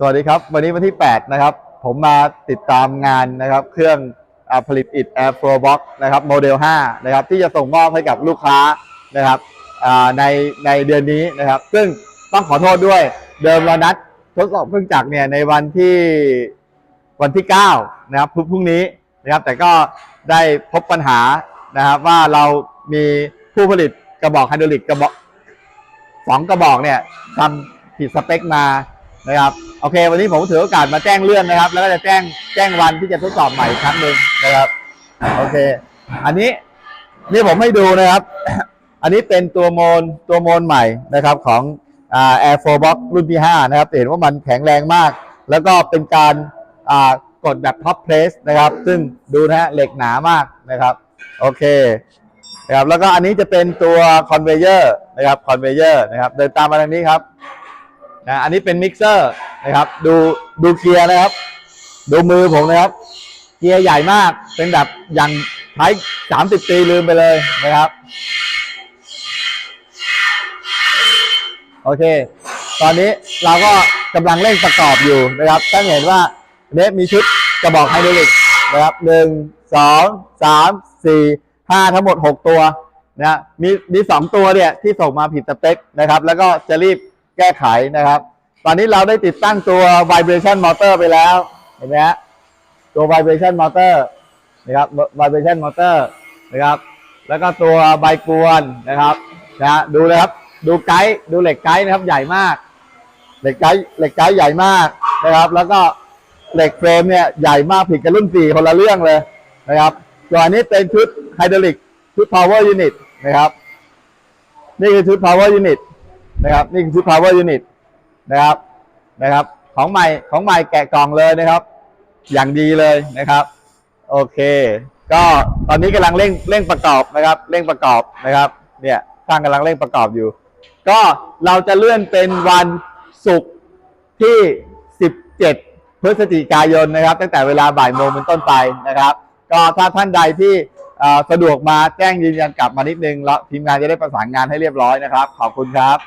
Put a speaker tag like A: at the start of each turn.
A: สวัสดีครับ วันนี้วันที่ 8 นะครับ ผมมาติดตามงานนะครับ เครื่องอผลิตอิฐ Air Flow Box นะครับโมเดล 5 นะครับ ที่จะส่งมอบให้กับลูกค้านะครับในในเดือนนี้นะครับ ซึ่งต้องขอโทษด้วยเดิมเรานัดทดสอบเครื่องจักรเนี่ยในวันที่วันที่ 9 นะครับพรุ่งพรุ่งนี้นะครับ แต่ก็ได้พบปัญหานะครับว่าเรามีผู้ผลิตกระบอกไฮดรอลิกกระบอกสองกระบอกเนี่ยทำผิดสเปคมา นะครับโอเค วันนี้ผมถือโอกาสมาแจ้งเลื่อนนะครับ แล้วก็จะแจ้งแจ้งวันที่จะทดสอบใหม่อีกครั้งหนึ่งนะครับโอเค อันนี้นี่ผมให้ดูนะครับ อันนี้เป็นตัวโมนตัวโมนใหม่นะครับของอ่า Air 4 Box รุ่นที่ 5 นะครับเห็นว่ามันแข็งแรงมาก แล้วก็เป็นการอ่ากดแบบท็อปเพลสนะครับ ซึ่งดูนะฮะเหล็กหนามากนะครับ โอเคนะครับแล้วก็อันนี้จะเป็นตัวคอนเวเยอร์นะครับคอนเวเยอร์นะครับ เดินตามมาทางนี้ครับ นะอันนี้เป็นมิกเซอร์นะครับ ดูดูเกียร์นะครับ ดูมือผมนะครับ เกียร์ใหญ่มากเป็นแบบอย่างใช้สามสิบปีลืมไปเลยนะครับ โอเค ตอนนี้เราก็กำลังเร่งประกอบอยู่นะครับท่านเห็นว่าอันนี้มีชุดกระบอกไฮดรอลิกนะครับหนึ่งสองสามสี่ห้าทั้งหมดหกตัวนะมีมีสองตัวเนี่ยที่ส่งมาผิดสเปคนะครับ แล้วก็จะรีบ แก้ไขนะครับ ตอนนี้เราได้ติดตั้งตัว vibration motor ไปแล้ว เห็นไหมฮะตัว vibration motor นะครับ vibration motor นะครับ แล้วก็ตัวใบกวนนะครับนะฮะดูเลยครับ ดูไกด์ดูเหล็กไกด์นะครับใหญ่มาก เหล็กไกด์เหล็กไกด์ใหญ่มากนะครับ แล้วก็เหล็กเฟรมเนี่ยใหญ่มากผิดกับรุ่นสี่คนละเรื่องเลยนะครับส่วนี้เป็นชุดไฮดรอลิกชุด power unit นะครับ นี่คือชุด power unit นะครับนี่คือชุด power unit นะครับนะครับ ของใหม่ของใหม่แกะกล่องเลยนะครับ อย่างดีเลยนะครับ โอเค ก็ตอนนี้กำลังเร่งเร่งประกอบนะครับ เร่งประกอบนะครับ เนี่ยช่างกำลังเร่งประกอบอยู่ ก็เราจะเลื่อนเป็นวันศุกร์ที่ 17 พฤศจิกายนนะครับ ตั้งแต่เวลาบ่ายโมงเป็นต้นไปนะครับ ก็ถ้าท่านใดที่สะดวกมาแจ้งยืนยันกลับมานิดนึงแล้วทีมงานจะได้ประสานงานให้เรียบร้อยนะครับ ขอบคุณครับ